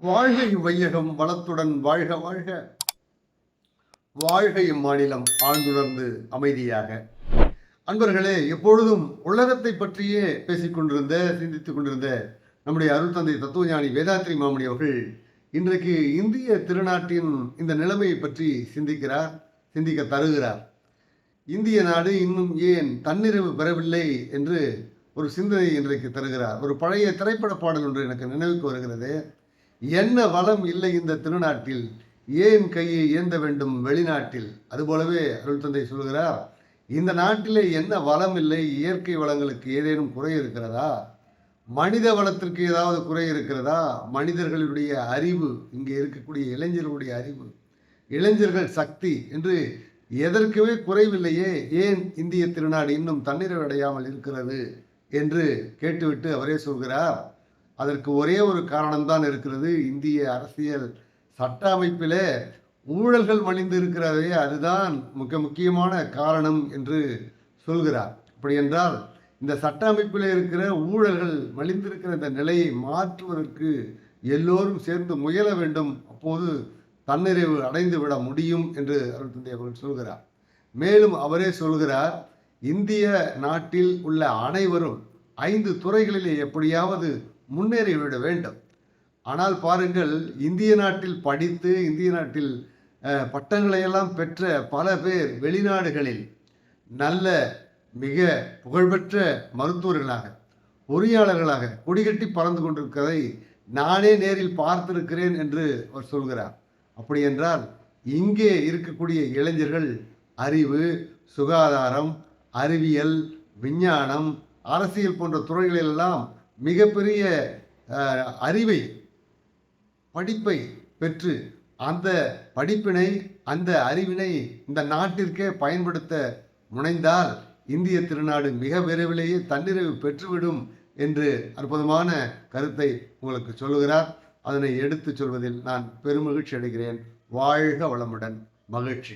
வாழ்க இவ்வையகம் வளத்துடன் வாழ்க வாழ்க. வாழ்க இம்மாநிலம் ஆழ்ந்துணர்ந்து அமைதியாக. அன்பர்களே எப்பொழுதும் உலகத்தை பற்றியே பேசிக் கொண்டிருந்த சிந்தித்துக் கொண்டிருந்த நம்முடைய அருள் தந்தை தத்துவஞானி வேதாத்ரி மாமணி அவர்கள் இன்றைக்கு இந்திய திருநாட்டின் இந்த நிலைமையை பற்றி சிந்திக்கிறார் சிந்திக்க தருகிறார். இந்திய நாடு இன்னும் ஏன் தன்னிறைவு பெறவில்லை என்று ஒரு சிந்தனை இன்றைக்கு தருகிறார். ஒரு பழைய திரைப்பட பாடல் ஒன்று எனக்கு நினைவுக்கு வருகிறது. என்ன வளம் இல்லை இந்த திருநாட்டில்? ஏன் கையை ஏந்த வேண்டும் வெளிநாட்டில்? அதுபோலவே அருள் தந்தை சொல்கிறார் இந்த நாட்டிலே என்ன வளம் இல்லை? இயற்கை வளங்களுக்கு ஏதேனும் குறை இருக்கிறதா? மனித வளத்திற்கு ஏதாவது குறை இருக்கிறதா? மனிதர்களுடைய அறிவு இங்கே இருக்கக்கூடிய இளைஞர்களுடைய அறிவு இளைஞர்கள் சக்தி என்று எதற்குமே குறைவில்லையே. ஏன் இந்திய திருநாடு இன்னும் தன்னிறைவு அடையாமல் இருக்கிறது? என்று கேட்டுவிட்டு அவரே சொல்கிறார் அதற்கு ஒரே ஒரு காரணம்தான் இருக்கிறது. இந்திய அரசியல் சட்ட அமைப்பிலே ஊழல்கள் மலிந்து இருக்கிறதே அதுதான் மிக முக்கியமான காரணம் என்று சொல்கிறார். அப்படி என்றால் இந்த சட்ட அமைப்பில் இருக்கிற ஊழல்கள் மலிந்திருக்கிற இந்த நிலையை மாற்றுவதற்கு எல்லோரும் சேர்ந்து முயல வேண்டும். அப்போது தன்னிறைவு அடைந்து விட முடியும் என்று அருள் தந்தை அவர்கள் சொல்கிறார். மேலும் அவரே சொல்கிறார் இந்திய நாட்டில் உள்ள அனைவரும் ஐந்து துறைகளிலே எப்படியாவது முன்னேறிவிட வேண்டும். ஆனால் பாருங்கள் இந்திய நாட்டில் படித்து இந்திய நாட்டில் பட்டங்களையெல்லாம் பட்டங்களை எல்லாம் பெற்ற பல பேர் வெளிநாடுகளில் நல்ல மிக புகழ்பெற்ற மருத்துவர்களாக பொறியாளர்களாக கொடிகட்டி பறந்து கொண்டிருக்கிறதை நானே நேரில் பார்த்திருக்கிறேன் என்று அவர் சொல்கிறார். அப்படி என்றால் இங்கே இருக்கக்கூடிய இளைஞர்கள் அறிவு சுகாதாரம் அறிவியல் விஞ்ஞானம் அரசியல் போன்ற துறைகளிலெல்லாம் மிகப்பெரிய அறிவை படிப்பை பெற்று அந்த படிப்பினை அந்த அறிவினை இந்த நாட்டிற்கே பயன்படுத்த முனைந்தால் இந்திய திருநாடு மிக விரைவிலேயே தன்னிறைவு பெற்றுவிடும் என்று அற்புதமான கருத்தை உங்களுக்கு சொல்லுகிறார். அதனை எடுத்துச் சொல்வதில் நான் பெருமகிழ்ச்சி அடைகிறேன் வாழ்க வளமுடன். மகிழ்ச்சி.